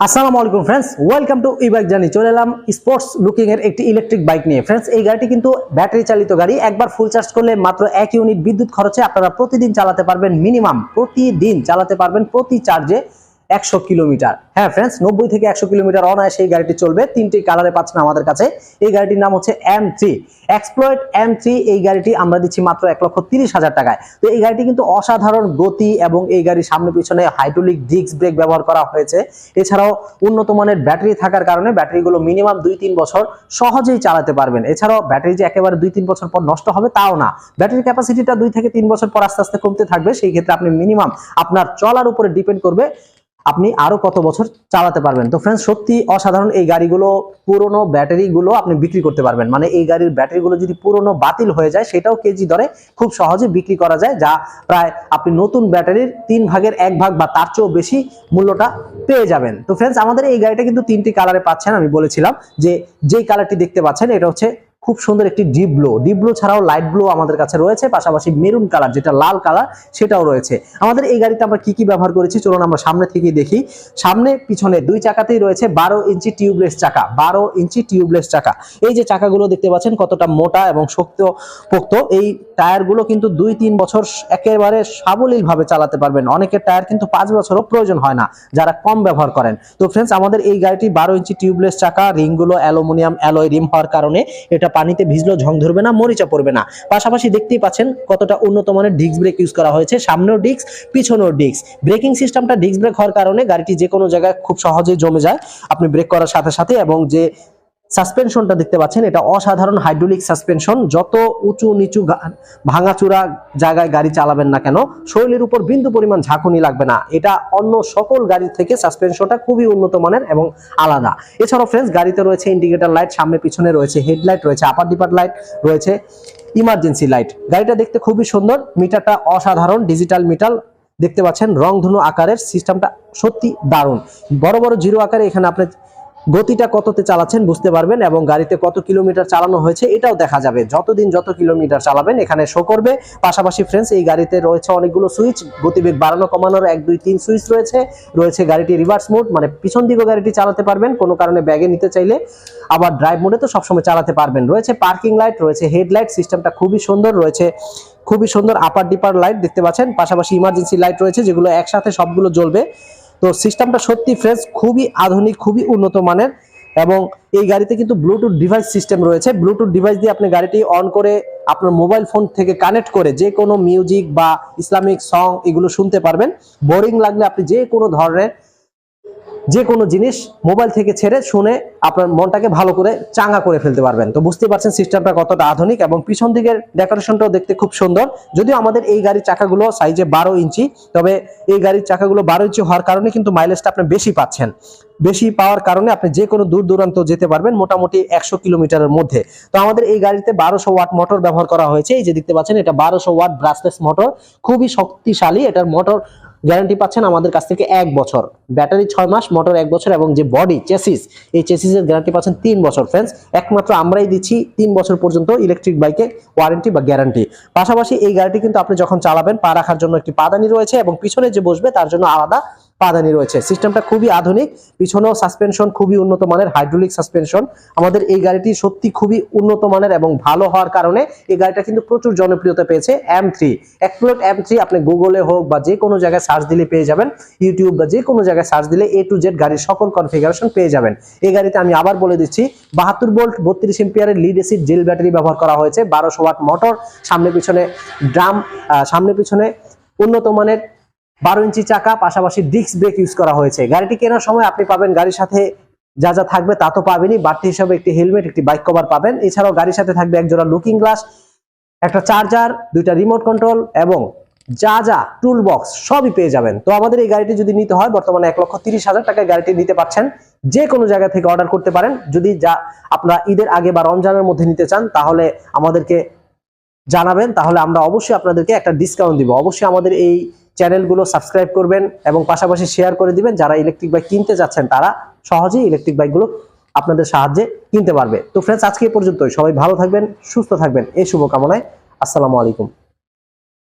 আসসালামু আলাইকুম friends welcome to E bike journey চলে এলাম স্পোর্টস লুকিং এর একটি ইলেকট্রিক বাইক নিয়ে। ফ্রেন্ডস এই গাড়িটি কিন্তু ব্যাটারি চালিত গাড়ি। একবার ফুল চার্জ করলে মাত্র এক ইউনিট বিদ্যুৎ খরচে আপনারা প্রতিদিন চালাতে পারবেন মিনিমাম প্রতিদিন চালাতে পারবেন প্রতি চার্জে একশো কিলোমিটার। হ্যাঁ ফ্রেন্ডস নব্বই থেকে একশো কিলোমিটার অনায়াসে এই গাড়িটি চলবে। তিনটি কালারে পাচ্ছেন আমাদের কাছে। এই গাড়িটির নাম হচ্ছে M three explored M three এই গাড়িটি আমরা দিচ্ছি মাত্র এক লক্ষ তিরিশ হাজার টাকায়। তো এই গাড়িটি কিন্তু অসাধারণ গতি এবং এই গাড়ির সামনে পিছনে হাইড্রোলিক ডিস্ক ব্রেক ব্যবহার করা হয়েছে। এছাড়াও উন্নত মানের ব্যাটারি থাকার কারণে ব্যাটারিগুলো মিনিমাম দুই তিন বছর সহজেই চালাতে পারবেন। এছাড়াও ব্যাটারি যে একেবারে দুই তিন বছর পর নষ্ট হবে তাও না। ব্যাটারি ক্যাপাসিটিটা দুই থেকে তিন বছর পর আস্তে আস্তে কমতে থাকবে। সেই ক্ষেত্রে আপনি মিনিমাম আপনার চলার উপরে ডিপেন্ড করবে। আপনি আরও কত বছর চালাতে পারবেন? তো ফ্রেন্ডস সত্যি অসাধারণ এই গাড়িগুলো, পুরনো ব্যাটারিগুলো আপনি বিক্রি করতে পারবেন। মানে এই গাড়ির ব্যাটারিগুলো যদি পুরনো বাতিল হয়ে যায়, সেটাও কেজি দরে খুব সহজে বিক্রি করা যায়, যা প্রায় আপনি নতুন ব্যাটারির তিন ভাগের এক ভাগ বা তার চেয়েও বেশি মূল্যটা পেয়ে যাবেন। তো ফ্রেন্ডস আমাদের এই গাড়িটা কিন্তু তিনটি কালারে পাচ্ছেন, আমি বলেছিলাম যে যেই কালারটি দেখতে পাচ্ছেন, এটা হচ্ছে খুব সুন্দর একটি ডিপ ব্লু ডিপ ব্লু ছাড়াও লাইট ব্লু আমাদের কাছে রয়েছে, পাশাপাশি মেরুন কালার যেটা লাল কালার সেটাও রয়েছে। আমাদের এই গাড়িতে আমরা কি কি ব্যবহার করেছি? চলুন আমরা সামনে থেকে দেখি। সামনে, পিছনে দুই চাকাতেই রয়েছে বারো ইঞ্চি টিউবলেস চাকা। বারো ইঞ্চি টিউবলেস চাকা। এই যে চাকাগুলো দেখতে পাচ্ছেন, কতটা মোটা এবং শক্ত পোক্ত এই টায়ারগুলো কিন্তু দুই তিন বছর একেবারে সাবলীল ভাবে চালাতে পারবেন। অনেকের টায়ার কিন্তু পাঁচ বছরও প্রয়োজন হয় না, যারা কম ব্যবহার করেন। তো ফ্রেন্ডস আমাদের এই গাড়িটি বারো ইঞ্চি টিউবলেস চাকা, রিংগুলো অ্যালুমিনিয়াম অ্যালয় রিম হওয়ার কারণে এটা পানিতে ভিজলেও ঝং ধরবে না মরিচা পড়বে না। পাশাপাশি দেখতেই পাচ্ছেন কতটা উন্নত মানের ডিস্ক ব্রেক ইউজ করা হয়েছে। সামনেও ডিস্ক, পিছনেও ডিস্ক। ব্রেকিং সিস্টেমটা ডিস্ক ব্রেক হওয়ার কারণে গাড়িটি যে কোনো জায়গায় খুব সহজেই জমে যায়। আপনি ব্রেক করার সাথে সাথে এবং যে সাসপেনশনটা দেখতে পাচ্ছেন, এটা অসাধারণ হাইড্রোলিক সাসপেনশন যত উঁচু নিচু ভাঙাচুরা জায়গায় গাড়ি চালাবেন না কেন, শরীরের উপর বিন্দু পরিমাণ ঝাঁকুনি লাগবে না। এটা অন্য সকল গাড়ির থেকে সাসপেনশনটা খুবই উন্নত মানের এবং আলাদা। এছাড়াও ফ্রেন্ডস গাড়িতে রয়েছে ইন্ডিকেটর লাইট সামনে পিছনে রয়েছে হেডলাইট রয়েছে আপার ডিপার লাইট রয়েছে ইমার্জেন্সি লাইট গাড়িটা দেখতে খুবই সুন্দর মিটারটা অসাধারণ ডিজিটাল মিটার দেখতে পাচ্ছেন, রংধনু আকারের সিস্টেমটা সত্যি দারুণ। বড় বড় জিরো আকারে এখানে আপনি গতিটা কততে চালাচ্ছেন বুঝতে পারবেন এবং গাড়িতে কত কিলোমিটার চালানো হয়েছে এটাও দেখা যাবে। যতদিন যত কিলোমিটার চালাবেন এখানে শো করবে। পাশাপাশি ফ্রেন্ডস এই গাড়িতে রয়েছে অনেকগুলো সুইচ গতিবেগ বাড়ানো, কমানোর এক, দুই, তিন সুইচ রয়েছে। রয়েছে গাড়িটি রিভার্স মোড মানে পিছন দিকেও গাড়িটি চালাতে পারবেন। কোনো কারণে ব্যাগে নিতে চাইলে আবার ড্রাইভ মোডে তো সবসময় চালাতে পারবেন। রয়েছে পার্কিং লাইট রয়েছে হেডলাইট সিস্টেমটা খুবই সুন্দর, রয়েছে খুবই সুন্দর আপার ডিপার লাইট দেখতে পাচ্ছেন। পাশাপাশি ইমার্জেন্সি লাইট রয়েছে, যেগুলো একসাথে সবগুলো জ্বলবে। তো সিস্টেমটা সত্যি ফ্রেশ খুবই আধুনিক, খুবই উন্নত মানের এবং এই গাড়িতে কিন্তু ব্লুটুথ ডিভাইস সিস্টেম রয়েছে। ব্লুটুথ ডিভাইস দিয়ে আপনি গাড়িটি অন করে আপনার মোবাইল ফোন থেকে কানেক্ট করে যে কোনো মিউজিক বা ইসলামিক সং এগুলো শুনতে পারবেন। বোরিং লাগলে আপনি যে কোনো ধরনের যে কোনো জিনিস মোবাইল থেকে ছেড়ে শুনে আপনার মনটাকে ভালো করে চাঙ্গা করে ফেলতে পারবেন। তো বুঝতে পারছেন সিস্টেমটা কতটা আধুনিক এবং পিছন দিকের ডেকোরেশনটাও দেখতে খুব সুন্দর। যদিও আমাদের এই গাড়ির চাকাগুলো সাইজে বারো ইঞ্চি, তবে এই গাড়ির চাকাগুলো বারো ইঞ্চি হওয়ার কারণে কিন্তু মাইলেজটা আপনি বেশি পাচ্ছেন। বেশি পাওয়ার কারণে আপনি যে কোনো দূর দূরান্ত যেতে পারবেন মোটামুটি একশো কিলোমিটারের মধ্যে। তো আমাদের এই গাড়িতে বারোশো ওয়াট মোটর ব্যবহার করা হয়েছে। এই যে দেখতে পাচ্ছেন, এটা বারোশো ওয়াট ব্রাসলেস মোটর খুবই শক্তিশালী। এটার মোটর গ্যারান্টি পাচ্ছেন আমাদের কাছ থেকে এক বছর। ব্যাটারি ছয় মাস, মোটর এক বছর এবং যে বডি চেসিস এই চেসিসের গ্যারান্টি পাচ্ছেন তিন বছর। ফ্রেন্ডস একমাত্র আমরাই দিচ্ছি তিন বছর পর্যন্ত ইলেকট্রিক বাইকে ওয়ারেন্টি বা গ্যারান্টি পাশাপাশি এই গাড়িটি কিন্তু আপনি যখন চালাবেন, পা রাখার জন্য একটি পাদানি রয়েছে এবং পিছনে যে বসবে, তার জন্য আলাদা পাদানি রয়েছে। সিস্টেমটা খুবই আধুনিক, পিছনেও সাসপেনশন খুবই উন্নত মানের হাইড্রোলিক সাসপেনশন আমাদের এই গাড়িটি সত্যি খুবই উন্নত মানের এবং ভালো হওয়ার কারণে এই গাড়িটা কিন্তু প্রচুর জনপ্রিয়তা পেয়েছে M three explore M three আপনি গুগলে হোক বা যে কোনো জায়গায় সার্চ দিলে পেয়ে যাবেন। ইউটিউব বা যে কোনো জায়গায় সার্চ দিলে এ টু জেড গাড়ির সকল কনফিগারেশন পেয়ে যাবেন। এই গাড়িতে আমি আবার বলে দিচ্ছি, বাহাত্তর বোল্ট বত্রিশ এম্পিয়ারের লিড এসিড জেল ব্যাটারি ব্যবহার করা হয়েছে, বারোশো ওয়াট মোটর সামনে পিছনে ড্রাম সামনে পিছনে উন্নত মানের বারো ইঞ্চি চাকা, পাশাপাশি ডিস্ক ব্রেক ইউজ করা হয়েছে। গাড়িটি কেনার সময় আপনি পাবেন গাড়ির সাথে যা যা থাকবে তা তো পাবেনই। বাড়তি হিসাবে একটি হেলমেট একটি বাইক কভার পাবেন। এছাড়াও গাড়ির সাথে থাকবে একজোড়া লুকিং গ্লাস একটা চার্জার দুইটা রিমোট কন্ট্রোল এবং যা যা টুল বক্স সবই পেয়ে যাবেন। তো আমাদের এই গাড়িটি যদি নিতে হয়, বর্তমানে এক লক্ষ তিরিশ হাজার টাকায় গাড়িটি নিতে পারছেন। যে কোনো জায়গা থেকে অর্ডার করতে পারেন। যদি যা আপনারা ঈদের আগে বা রমজানের মধ্যে নিতে চান, তাহলে আমাদেরকে জানাবেন। তাহলে আমরা অবশ্যই আপনাদেরকে একটা ডিসকাউন্ট দিব। অবশ্যই আমাদের এই চ্যানেলগুলো সাবস্ক্রাইব করবেন এবং পাশাপাশি শেয়ার করে দিবেন। যারা ইলেকট্রিক বাইক কিনতে যাচ্ছেন, তারা সহজেই ইলেকট্রিক বাইকগুলো আপনাদের সাহায্যে কিনতে পারবে। তো ফ্রেন্ডস আজকে পর্যন্ত সবাই ভালো থাকবেন, সুস্থ থাকবেন। এই শুভকামনায় আসসালামু আলাইকুম।